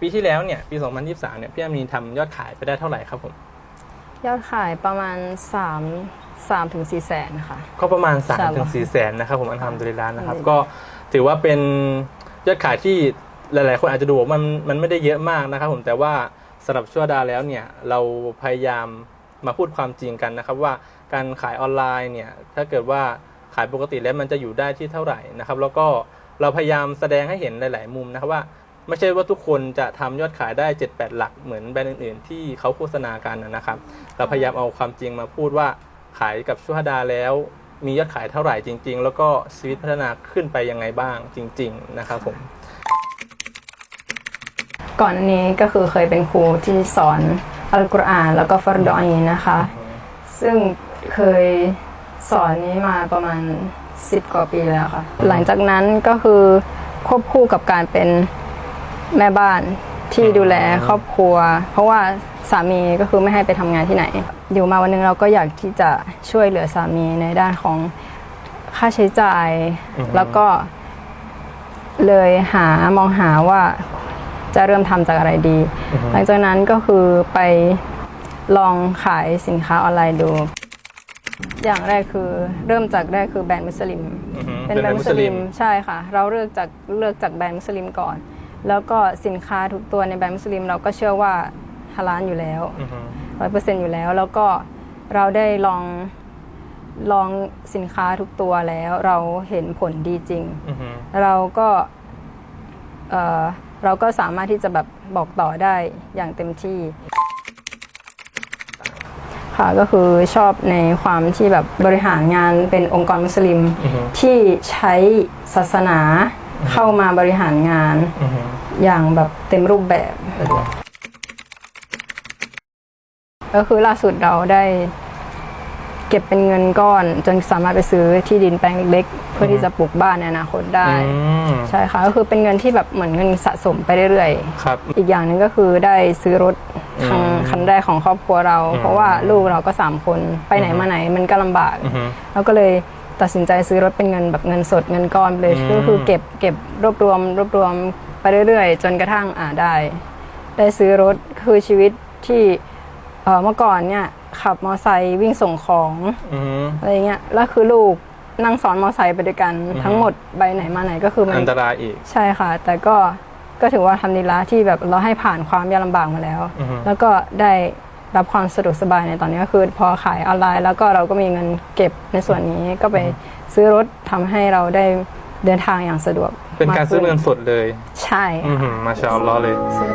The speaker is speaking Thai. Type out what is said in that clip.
ปีที่แล้วเนี่ยปี 2023 เนี่ยพี่อามีทำยอดขายไปได้เท่าไหร่ครับผม ยอดขายประมาณ3 3ถึง4แสนค่ะ ก็ประมาณ3าใช่ถึงสี่แสนนะครับผมอันทำดุลิลลาห์นะครับอืมก็ถือว่าเป็นยอดขายที่หลาย ๆ คนอาจจะดูว่ามันมันไม่ได้เยอะมากนะครับผมแต่ว่าสำหรับชั่วดาแล้วเนี่ยเราพยายามมาพูดความจริงกันนะครับ ว่าการขายออนไลน์เนี่ยถ้าเกิดว่าขายปกติแล้วมันจะอยู่ได้ที่เท่าไหร่นะครับ แล้วก็เราพยายามแสดงให้เห็นหลาย ๆ มุมนะครับว่า ไม่ใช่ว่าทุกคนจะทำยอดขายได้ 7-8 หลักเหมือนแบรนด์อื่นๆ ที่เขาโฆษณากันนะครับ เราพยายามเอาความจริงมาพูดว่าขายกับชูฮดาแล้วมียอดขายเท่าไหร่จริง ๆ แล้วก็ชีวิตพัฒนาขึ้นไปยังไงบ้างจริง ๆ นะครับผมก่อนนนี้ก็คือเคยเป็นครูที่สอนอัลกุรอานแล้วก็ฟารดอยนะคะ ซึ่งเคยสอนนี้มาประมาณ 10 กว่าปีแล้วค่ะ หลังจากนั้นก็คือควบคู่กับการเป็น แม่บ้านที่ดูแลครอบครัว เพราะว่าสามีก็คือไม่ให้ไปทำงานที่ไหน อยู่มาวันหนึงเราก็อยากที่จะช่วยเหลือสามีในด้านของค่าใช้จ่าย อือฮึ แล้วก็เลยหามองหาว่าจะเริ่มทำจากอะไรดี หลังจากนั้นก็คือไปลองขายสินค้าออนไลน์ดู อย่างแรกคือเริ่มจากแรกคือแบรนด์มุสลิมอือฮึเป็นแบรนด์มุสลิมใช่ค่ะ เราเลือกจากเลือกจากแบรนด์มุสลิมก่อน แล้วก็สินค้าทุกตัวในแบรนด์มุสลิม เราก็เชื่อว่าฮาลาลอยู่แล้วอือฮึร้อยเปอร์เซ็นต์อยู่แล้ว แล้วก็เราได้ลองลองสินค้าทุกตัวแล้ว เราเห็นผลดีจริง อือฮึเราก็เอ่อเราก็สามารถที่จะแบบบอกต่อได้อย่างเต็มที่ ค่ะก็คือชอบในความที่แบบบริหารงานเป็นองค์กรมุสลิม อือฮึที่ใช้ศาสนา เข้ามาบริหารงานอือฮึอย่างแบบเต็มรูปแบบ ก็คือล่าสุดเราได้ เก็บเป็นเงินก้อน จนสามารถไปซื้อที่ดินแปลงเล็กๆ เพื่อที่จะปลูกบ้านในอนาคตได้อืมใช่ค่ะ ก็คือเป็นเงินที่แบบเหมือนเงินสะสมไปเรื่อยครับๆอีกอย่างหนึ่งก็คือได้ซื้อรถคันอืมคันแรกของครอบครัวเราอืมเพราะว่าลูกเราก็สามคนไปไหนอืมมาไหนมันก็ลำบากอือฮึเราก็เลย ตัดสินใจซื้อรถเป็นเงินแบบเงินสดเงินก้อนไปเลยอืมก็คือเก็บเก็บรวบรวมรวบรวมไปเรื่อยๆ จนกระทั่งอ่าได้ ได้ซื้อรถคือชีวิตที่เอ่อเมื่อก่อนเนี่ยขับมอไซค์วิ่งส่งของอือฮึอะไรเงี้ยแล้วคือลูกนั่งซ้อนมอไซค์ไปด้วยกันอืมทั้งหมดไปไหนมาไหนก็คือมันอันตรายอีกใช่ค่ะ แต่ก็ก็ถือว่าทำดีละที่แบบเราให้ผ่านความยากลำบากมาแล้วอือฮึแล้วก็ได้ รับความสะดวกสบายในตอนนี้ก็คือ พอขายออนไลน์ แล้วก็เราก็มีเงินเก็บในส่วนนี้ก็ไปซื้อรถทำให้เราได้เดินทางอย่างสะดวก เป็นการซื้อเงินมสดเลย ใช่อือฮึมาชาอัลลอฮ์เลยซื้อ